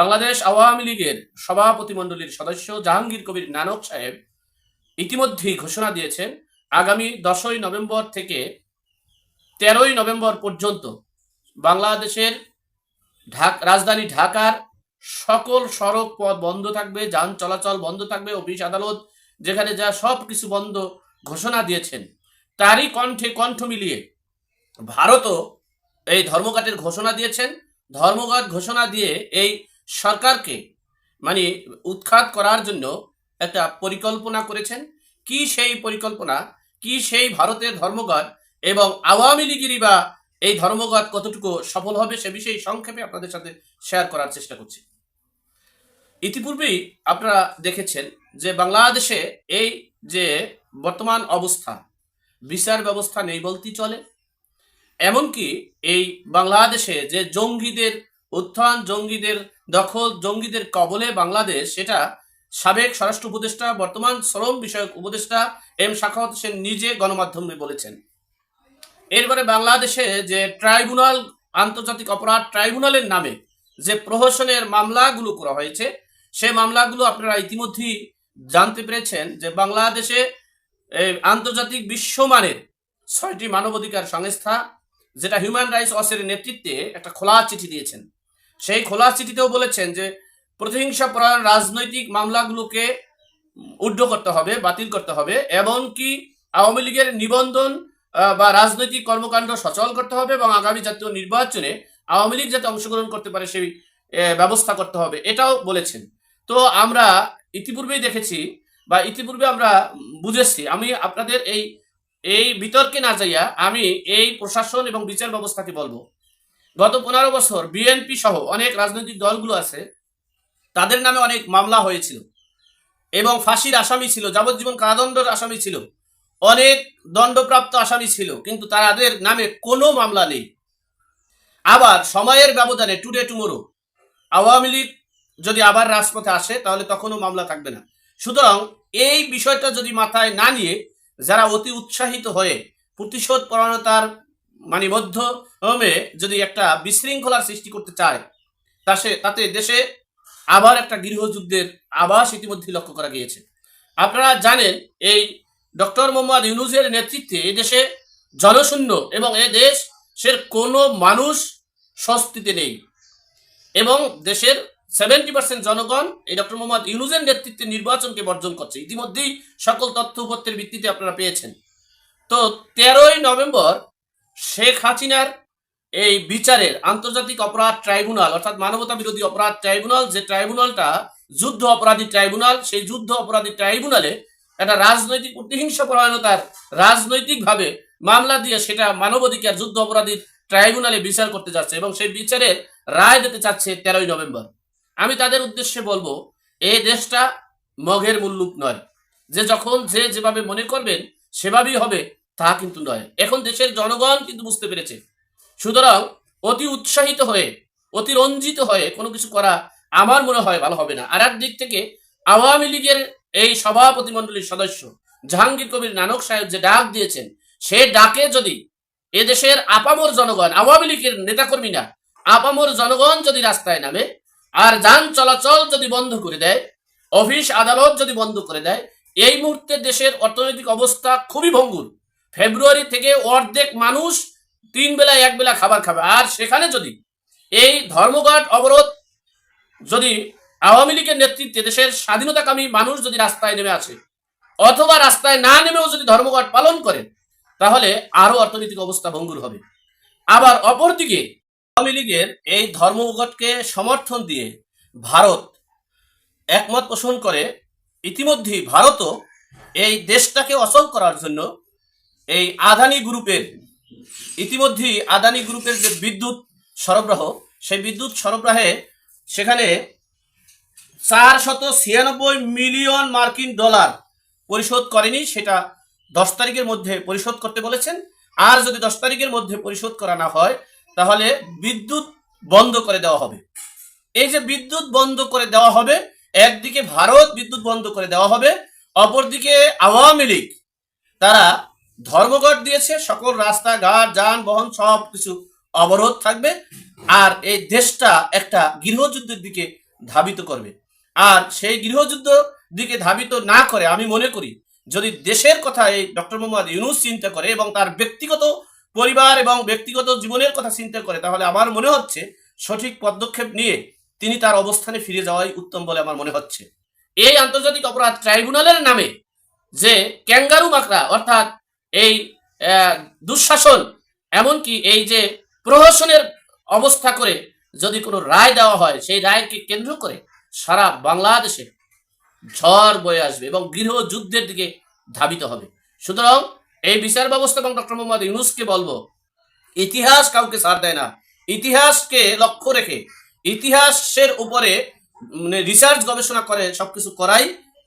বাংলাদেশ আওয়ামী লীগের সভাপতি মণ্ডলীর সদস্য জাহাঙ্গীর কবির নানক সাহেব ইতিমধ্যেই ঘোষণা দিয়েছেন, আগামী দশই নভেম্বর থেকে তেরোই নভেম্বর পর্যন্ত বাংলাদেশের ঢাক, রাজধানী ঢাকার সকল সড়ক পথ বন্ধ থাকবে, যান চলাচল বন্ধ থাকবে, অফিস, আদালত যেখানে যা সব কিছু বন্ধ ঘোষণা দিয়েছেন। তারই কণ্ঠে কণ্ঠ মিলিয়ে ভারতও এই ধর্মঘটের ঘোষণা দিয়েছেন। ধর্মঘট ঘোষণা দিয়ে এই সরকারকে মানে উৎখাত করার জন্য একটা পরিকল্পনা করেছেন। কি সেই পরিকল্পনা? কি সেই ভারতের ধর্মঘট? এবং আওয়ামী লীগেরই বা এই ধর্মঘট কতটুকু সফল হবে সে বিষয়ে সংক্ষেপে আপনাদের সাথে শেয়ার করার চেষ্টা করছি। ইতিপূর্বেই আপনারা দেখেছেন যে বাংলাদেশে এই যে বর্তমান অবস্থা, বিচার ব্যবস্থা নেই বলতেই চলে। এমনকি এই বাংলাদেশে যে জঙ্গিদের, উত্থান জঙ্গিদের দখল জঙ্গিদের কবলে বাংলাদেশ, সেটা সাবেক স্বরাষ্ট্র উপদেষ্টা, বর্তমান শ্রম বিষয়ক উপদেষ্টা এম শাখাওয়াত হোসেন নিজে গণমাধ্যমে বলেছেন। এরপরে বাংলাদেশে যে ট্রাইব্যুনাল, আন্তর্জাতিক অপরাধ ট্রাইব্যুনালের নামে যে প্রহসনের মামলাগুলো করা হয়েছে, সে মামলাগুলো আপনারা ইতিমধ্যেই জানতে পেরেছেন যে বাংলাদেশে আন্তর্জাতিক বিশ্বমানের ছয়টি মানবাধিকার সংস্থা, যেটা হিউম্যান রাইটস ওয়াচের নেতৃত্বে একটা খোলা চিঠি দিয়েছেন। সেই খোলা চিঠিতেও বলেছেন যে প্রতিহিংসা পরায়ণ রাজনৈতিক মামলাগুলোকে উড্ড করতে হবে, বাতিল করতে হবে, এমনকি আওয়ামী লীগের নিবন্ধন বা রাজনৈতিক কর্মকাণ্ড সচল করতে হবে এবং আগামী জাতীয় নির্বাচনে আওয়ামী লীগ যাতে অংশগ্রহণ করতে পারে সেই ব্যবস্থা করতে হবে, এটাও বলেছেন। তো আমরা ইতিপূর্বেই দেখেছি বা ইতিপূর্বে আমরা বুঝেছি, আমি আপনাদের এই এই বিতর্কে না যাইয়া আমি এই প্রশাসন এবং বিচার ব্যবস্থাকে বলব। গত পনেরো বছর বিএনপি সহ অনেক রাজনৈতিক দলগুলো আছে, তাদের নামে অনেক মামলা হয়েছিল এবং ফাঁসির আসামি ছিল, যাবজ্জীবন কারাদণ্ডের আসামি ছিল, অনেক দণ্ডপ্রাপ্ত আসামি ছিল, কিন্তু তাদের নামে কোনো মামলা নেই। আবার সময়ের ব্যবধানে টুডে টুমোরো, আওয়ামী লীগ যদি আবার রাজপথে আসে, তাহলে তখনও মামলা থাকবে না। সুতরাং এই বিষয়টা যদি মাথায় না নিয়ে, যারা অতি উৎসাহিত হয়ে প্রতিশোধ পরায়ণতার মানে মধ্যমে যদি একটা বিশৃঙ্খলার সৃষ্টি করতে চায়, তা সে, তাতে দেশে আবার একটা গৃহযুদ্ধের আভাস ইতিমধ্যে লক্ষ্য করা গিয়েছে। আপনারা জানেন, এই ডক্টর মোহাম্মদ ইউনুজের নেতৃত্বে এই দেশে জনশূন্য এবং এ দেশ সের কোনো মানুষ স্বস্তিতে নেই। এবং দেশের সেভেন্টি পার্সেন্ট জনগণ এই ডক্টর মোহাম্মদ ইউনুসের নেতৃত্বে নির্বাচনকে বর্জন করছে। ইতিমধ্যেই সকল তথ্য উপত্যের ভিত্তিতে আপনারা পেয়েছেন। তো তেরোই নভেম্বর শেখ হাসিনার এই বিচারের আন্তর্জাতিক অপরাধ ট্রাইব্যুনাল, অর্থাৎ মানবতা বিরোধী অপরাধ ট্রাইব্যুনাল, যে ট্রাইব্যুনালটা যুদ্ধ অপরাধী ট্রাইব্যুনাল, সেই যুদ্ধ অপরাধী ট্রাইব্যুনালে একটা রাজনৈতিক প্রতিহিংসা পরায়ণতার রাজনৈতিকভাবে মামলা দিয়ে সেটা মানবাধিকার যুদ্ধ অপরাধী ট্রাইব্যুনালে বিচার করতে যাচ্ছে এবং সেই বিচারের রায় দিতে চাচ্ছে তেরোই নভেম্বর। আমি তাদের উদ্দেশ্যে বলব, এই দেশটা মঘের মুল্লুক নয়। যে যখন যে যেভাবে মনে করবেন, সেভাবেই হবে। তা কিন্তু নয়। এখন দেশের জনগণ কিন্তু বুঝতে পেরেছে। সুতরাং অতি উৎসাহিত হয়ে, অতি রঞ্জিত হয়ে কোনো কিছু করা আমার মনে হয় ভালো হবে না। আর দিক থেকে আওয়ামী লীগের এই সভাপতি মণ্ডলীর সদস্য জাহাঙ্গীর কবির নানক সাহেব যে ডাক দিয়েছেন, সে ডাকে যদি এদেশের আপামর জনগণ, আওয়ামী লীগের নেতাকর্মীরা আপামর জনগণ যদি রাস্তায় নামে, আর যান চলাচল যদি বন্ধ করে দেয়, অফিস আদালত যদি বন্ধ করে দেয়, এই মুহূর্তে দেশের অর্থনৈতিক অবস্থা খুবই ভঙ্গুর। ফেব্রুয়ারি থেকে অর্ধেক মানুষ তিন বেলা, এক বেলা খাবার খাবে। আর সেখানে যদি এই ধর্মঘট অবরোধ যদি আওয়ামী লীগের নেতৃত্বে দেশের স্বাধীনতাকামী মানুষ যদি রাস্তায় নেমে আসে, অথবা রাস্তায় না নেমেও যদি ধর্মঘট পালন করেন, তাহলে আরও অর্থনৈতিক অবস্থা ভঙ্গুর হবে। আবার অপরদিকে আওয়ামী লীগের এই ধর্মঘটকে সমর্থন দিয়ে ভারত একমত পোষণ করে, ইতিমধ্যেই ভারতও এই দেশটাকে অচল করার জন্য এই আদানি গ্রুপের, ইতিমধ্যেই আদানি গ্রুপের যে বিদ্যুৎ সরবরাহ, সেই বিদ্যুৎ সরবরাহে সেখানে চার শত ছিয়ানব্বই মিলিয়ন মার্কিন ডলার পরিশোধ করেনি, সেটা দশ তারিখের মধ্যে পরিশোধ করতে বলেছেন। আর যদি দশ তারিখের মধ্যে পরিশোধ করা না হয়, তাহলে বিদ্যুৎ বন্ধ করে দেওয়া হবে। এই যে বিদ্যুৎ বন্ধ করে দেওয়া হবে, একদিকে ভারত বিদ্যুৎ বন্ধ করে দেওয়া হবে, অপরদিকে আওয়ামী লীগ, তারা ধর্মঘট দিয়েছে, সকল রাস্তাঘাট, যানবাহন সব কিছু অবরোধ থাকবে আর এই দেশটা একটা গৃহযুদ্ধের দিকে ধাবিত করবে। আর সেই গৃহযুদ্ধ দিকে ধাবিত না করে আমি মনে করি, যদি দেশের কথা এই ডক্টর মোহাম্মদ ইউনুস চিন্তা করে এবং তার ব্যক্তিগত পরিবার এবং ব্যক্তিগত জীবনের কথা চিন্তা করে, তাহলে আমার মনে হচ্ছে সঠিক পদক্ষেপ নিয়ে তিনি তার অবস্থানে ফিরে যাওয়াই উত্তম বলে আমার মনে হচ্ছে। এই আন্তর্জাতিক অপরাধ ট্রাইব্যুনালের নামে যে ক্যাঙ্গারু মাকড়া, অর্থাৎ এই দুঃশাসন, এমনকি এই যে প্রহসনের অবস্থা করে যদি কোনো রায় দেওয়া হয়, সেই রায়কে কেন্দ্র করে সারা বাংলাদেশে ঝড় বয়ে আসবে এবং গৃহযুদ্ধের দিকে ধাবিত হবে। সুতরাং এই বিচার ব্যবস্থা এবং ডক্টর মোহাম্মদ ইউনুসকে বলব, ইতিহাস কাউকে ছাড় দেয় না। ইতিহাসকে লক্ষ্য রেখে, ইতিহাসের উপরে মানে রিসার্চ গবেষণা করে, সবকিছু করাই